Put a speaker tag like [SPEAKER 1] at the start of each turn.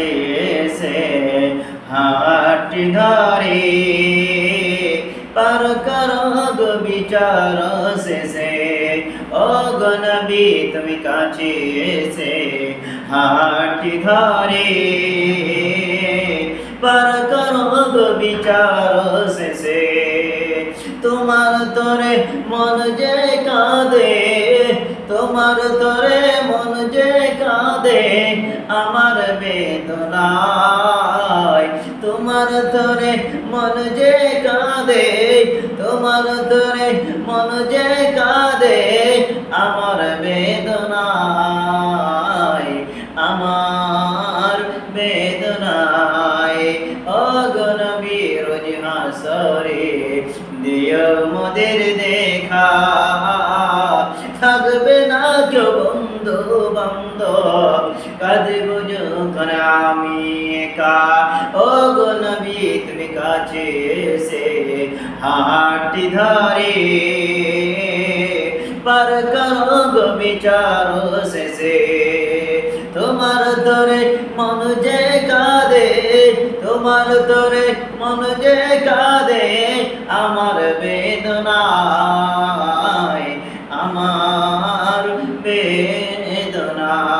[SPEAKER 1] এসে হাটি ধরে। পার করগ বিচার শেষে। ও গনবি তুমি কাছে এসে হাটি ধরে। পার করগ বিচার শেষে। তোমার তরে মন যে কাঁদে তোমার তরে মন যে কাঁদে, আমার বেদনায়। তোমার তরে মন যে কাঁদে, তোমার তরে মন যে কাঁদে, আমার বেদনায় আমার বেদনায়। অগনবী রোজ হাসরে দিয় মোদের দেখা। থাকবে যখন আমি একা। ও গো তুমি কাছে এসে হাটি ধরে। পার করো বিচার শেষে। তোমার ধরে মন যে কাঁদে, তোমার ধরে মন যে কাঁদে, আমার বেদনা